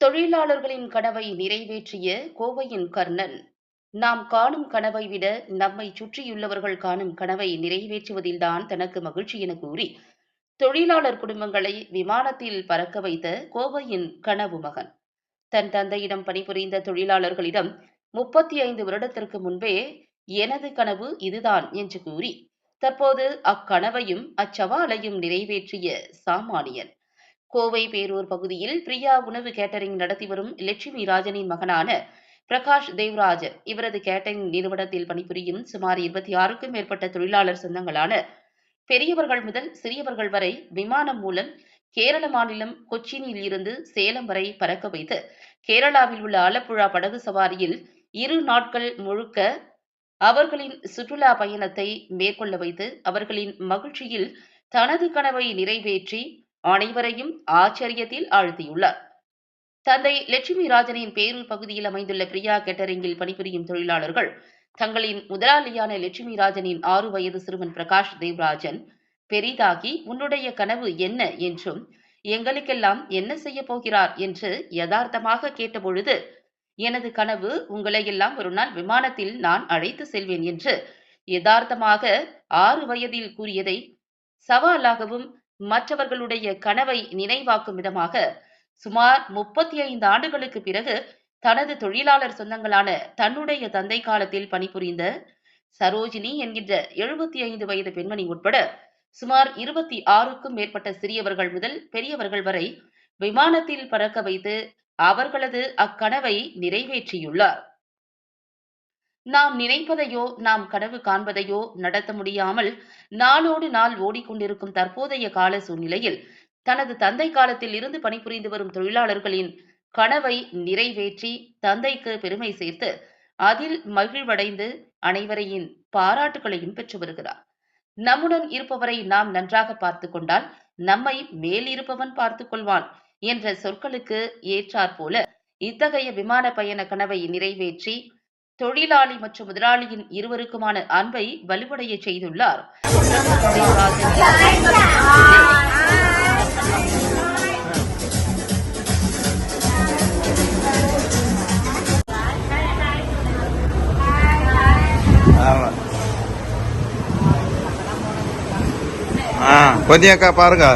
தொழிலாளர்களின் கனவை நிறைவேற்றிய கோவையின் கர்ணன் நாம் காணும் கனவை விட நம்மை சுற்றியுள்ளவர்கள் காணும் கனவை நிறைவேற்றுவதில்தான் தனக்கு மகிழ்ச்சி என கூறி தொழிலாளர் குடும்பங்களை விமானத்தில் பறக்க வைத்த கோவையின் கனவு மகன். தன் தந்தையிடம் பணிபுரிந்த தொழிலாளர்களிடம் முப்பத்தி ஐந்து வருடத்திற்கு முன்பே எனது கனவு இதுதான் என்று கூறி தற்போது அக்கனவையும் அச்சவாலையும் நிறைவேற்றிய சாமானியன். கோவை பேரூர் பகுதியில் பிரியா உணவு கேட்டரிங் நடத்தி வரும் லட்சுமி ராஜனின் மகனான பிரகாஷ் தேவ்ராஜ் இவரது கேட்டரிங் நிறுவனத்தில் பணிபுரியும் சுமார் இருபத்தி ஆறுக்கும் மேற்பட்ட தொழிலாளர் சொந்தங்களான பெரியவர்கள் முதல் சிறியவர்கள் வரை விமானம் மூலம் கேரள மாநிலம் கொச்சினில் இருந்து சேலம் வரை பறக்க வைத்து கேரளாவில் உள்ள ஆலப்புழா படகு சவாரியில் இரு நாட்கள் முழுக்க அவர்களின் சுற்றுலா பயணத்தை மேற்கொள்ள வைத்து அவர்களின் மகிழ்ச்சியில் தனது கனவை நிறைவேற்றி அனைவரையும் ஆச்சரியத்தில் ஆழ்த்தியுள்ளார். தந்தை லட்சுமி ராஜனின் பேரூர் பகுதியில் அமைந்துள்ள பிரியா கேட்டரிங்கில் பணிபுரியும் தொழிலாளர்கள் தங்களின் முதலாளியான லட்சுமி ராஜனின் ஆறு வயது சிறுவன் பிரகாஷ் தேவ்ராஜன் பெரிதாகி உன்னுடைய கனவு என்ன என்றும் எங்களுக்கெல்லாம் என்ன செய்ய போகிறார் என்று யதார்த்தமாக கேட்டபொழுது எனது கனவு உங்களை எல்லாம் ஒரு நாள் விமானத்தில் நான் அழைத்து செல்வேன் என்று யதார்த்தமாக ஆறு வயதில் கூறியதை சவாலாகவும் மற்றவர்களுடைய கனவை நினைவாக்கும் விதமாக சுமார் முப்பத்தி ஐந்து ஆண்டுகளுக்கு பிறகு தனது தொழிலாளர் சொந்தங்களான தன்னுடைய தந்தை காலத்தில் பணிபுரிந்த சரோஜினி என்கின்ற எழுபத்தி ஐந்து வயது பெண்மணி உட்பட சுமார் இருபத்தி ஆறுக்கும் மேற்பட்ட சிறியவர்கள் முதல் பெரியவர்கள் வரை விமானத்தில் பறக்க வைத்து அவர்களது அக்கனவை நிறைவேற்றியுள்ளார். நாம் நினைப்பதையோ நாம் கனவு காண்பதையோ நடத்த முடியாமல் நாளோடு நாள் ஓடிக்கொண்டிருக்கும் தற்போதைய கால சூழ்நிலையில் தனது தந்தை காலத்தில் இருந்து பணிபுரிந்து வரும் தொழிலாளர்களின் கனவை நிறைவேற்றி தந்தைக்கு பெருமை சேர்த்து அதில் மகிழ்வடைந்து அனைவரையும் பாராட்டுகளையும் பெற்று வருகிறார். நம்முடன் இருப்பவரை நாம் நன்றாக பார்த்து கொண்டால் நம்மை மேல் இருப்பவன் பார்த்துக் கொள்வான் என்ற சொற்களுக்கு ஏற்றாற்போல இத்தகைய விமான பயண கனவை நிறைவேற்றி தொழிலாளி மற்றும் முதலாளியின் இருவருக்குமான அன்பை வலுவடைய செய்துள்ளார். கொஞ்சம் அக்கா பாருங்க.